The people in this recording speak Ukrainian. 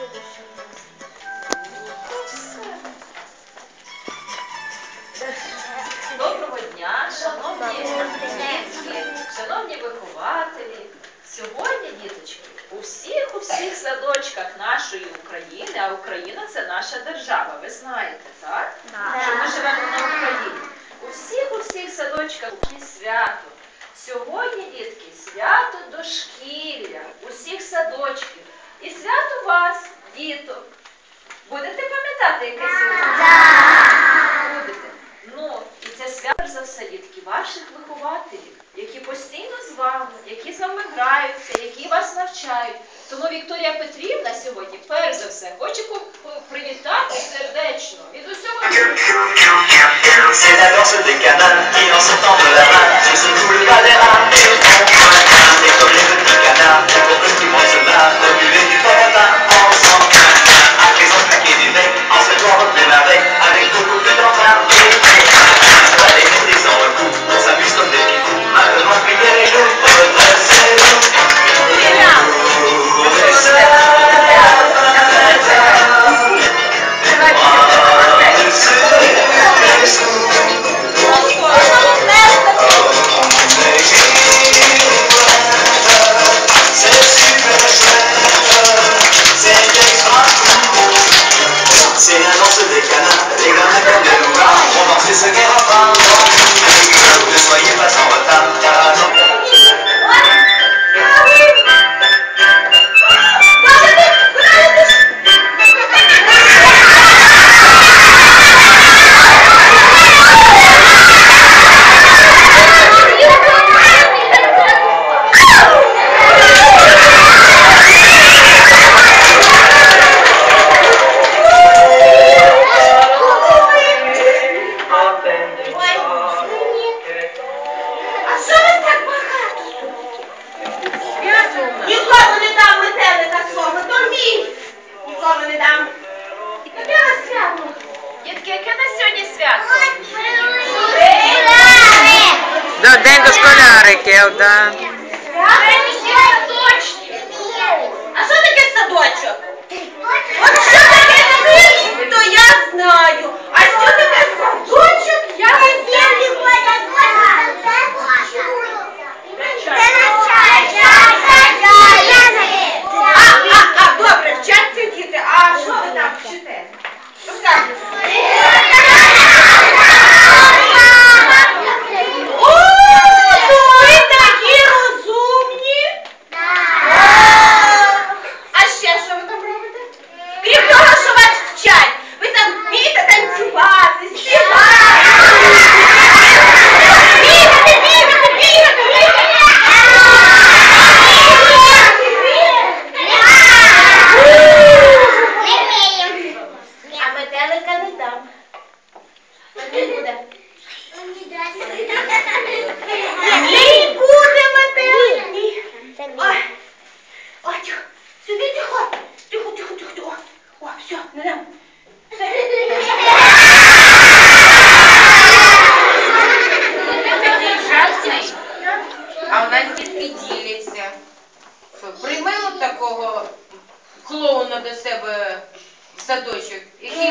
Доброго шановні вихователі. Сьогодні, діточки, у всіх у всіх садочках нашої України, а Україна це наша держава, ви знаєте, так? Що ми живемо на Україні. У всіх у всіх садочках є свято. Сьогодні, дітки, свято дошкілля, усіх садочків. І свято вас, діток. Будете пам'ятати, яке сьогодні? Будете. Ну, і це свято за ваших вихователів, які постійно з вами, які з вами граються, які вас навчають. Тому Вікторія Петрівна сьогодні, перш за все, хоче привітати сердечно від усього. is again. До школяриків, да. А що таке садочок? От що таке садочок, то я знаю. А що таке садочок, я не знаю. А, а, а, добре, вчаться діти. А що ви там вчите? О, ви такі розумні. А ще що ви там робите? Крім того, що вас вчать, ви там вмієте танцювати, співати. Бігати, бігати, бігати, бігати. А метелика не дам. Не буде. Буде. Ой, ой, тихо. Сиди тихо. Тихо, тихо, тихо, тихо. О, все, не дам. А в нас дітки діляться. Приймемо такого клоуна до себе садочок, який